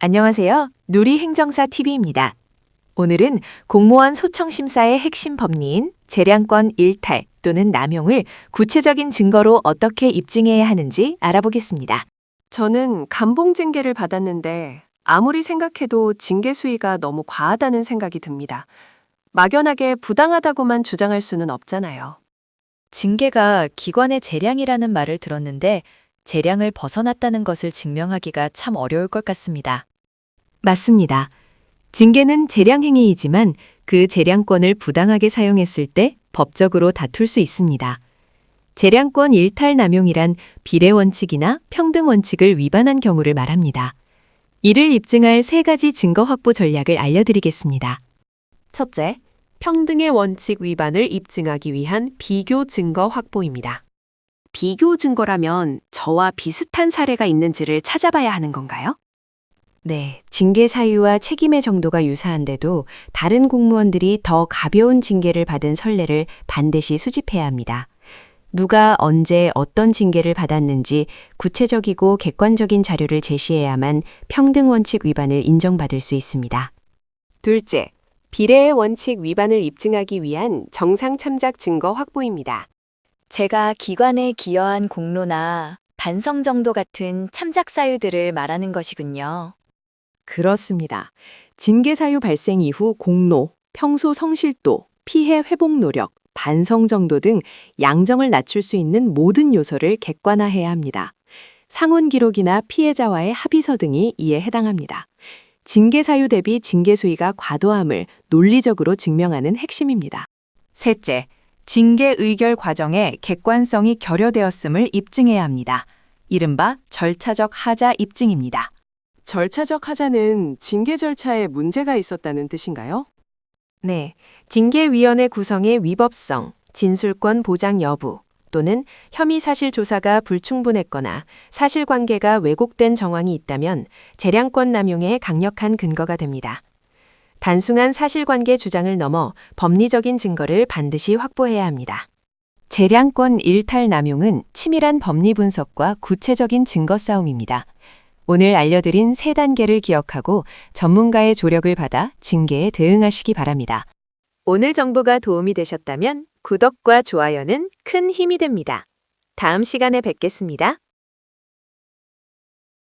안녕하세요. 누리 행정사 TV입니다. 오늘은 공무원 소청 심사의 핵심 법리인 재량권 일탈 또는 남용을 구체적인 증거로 어떻게 입증해야 하는지 알아보겠습니다. 저는 감봉 징계를 받았는데 아무리 생각해도 징계 수위가 너무 과하다는 생각이 듭니다. 막연하게 부당하다고만 주장할 수는 없잖아요. 징계가 기관의 재량이라는 말을 들었는데 재량을 벗어났다는 것을 증명하기가 참 어려울 것 같습니다. 맞습니다. 징계는 재량행위이지만 그 재량권을 부당하게 사용했을 때 법적으로 다툴 수 있습니다. 재량권 일탈 남용이란 비례 원칙이나 평등 원칙을 위반한 경우를 말합니다. 이를 입증할 세 가지 증거 확보 전략을 알려드리겠습니다. 첫째, 평등의 원칙 위반을 입증하기 위한 비교 증거 확보입니다. 비교 증거라면 저와 비슷한 사례가 있는지를 찾아봐야 하는 건가요? 네, 징계 사유와 책임의 정도가 유사한데도 다른 공무원들이 더 가벼운 징계를 받은 선례를 반드시 수집해야 합니다. 누가 언제 어떤 징계를 받았는지 구체적이고 객관적인 자료를 제시해야만 평등 원칙 위반을 인정받을 수 있습니다. 둘째, 비례의 원칙 위반을 입증하기 위한 정상 참작 증거 확보입니다. 제가 기관에 기여한 공로나 반성 정도 같은 참작 사유들을 말하는 것이군요. 그렇습니다. 징계 사유 발생 이후 공로, 평소 성실도, 피해 회복 노력, 반성 정도 등 양정을 낮출 수 있는 모든 요소를 객관화해야 합니다. 상훈 기록이나 피해자와의 합의서 등이 이에 해당합니다. 징계 사유 대비 징계 수위가 과도함을 논리적으로 증명하는 핵심입니다. 셋째, 징계 의결 과정에 객관성이 결여되었음을 입증해야 합니다. 이른바 절차적 하자 입증입니다. 절차적 하자는 징계 절차에 문제가 있었다는 뜻인가요? 네, 징계위원회 구성의 위법성, 진술권 보장 여부 또는 혐의 사실 조사가 불충분했거나 사실관계가 왜곡된 정황이 있다면 재량권 남용에 강력한 근거가 됩니다. 단순한 사실관계 주장을 넘어 법리적인 증거를 반드시 확보해야 합니다. 재량권 일탈 남용은 치밀한 법리 분석과 구체적인 증거 싸움입니다. 오늘 알려드린 세 단계를 기억하고 전문가의 조력을 받아 징계에 대응하시기 바랍니다. 오늘 정보가 도움이 되셨다면 구독과 좋아요는 큰 힘이 됩니다. 다음 시간에 뵙겠습니다.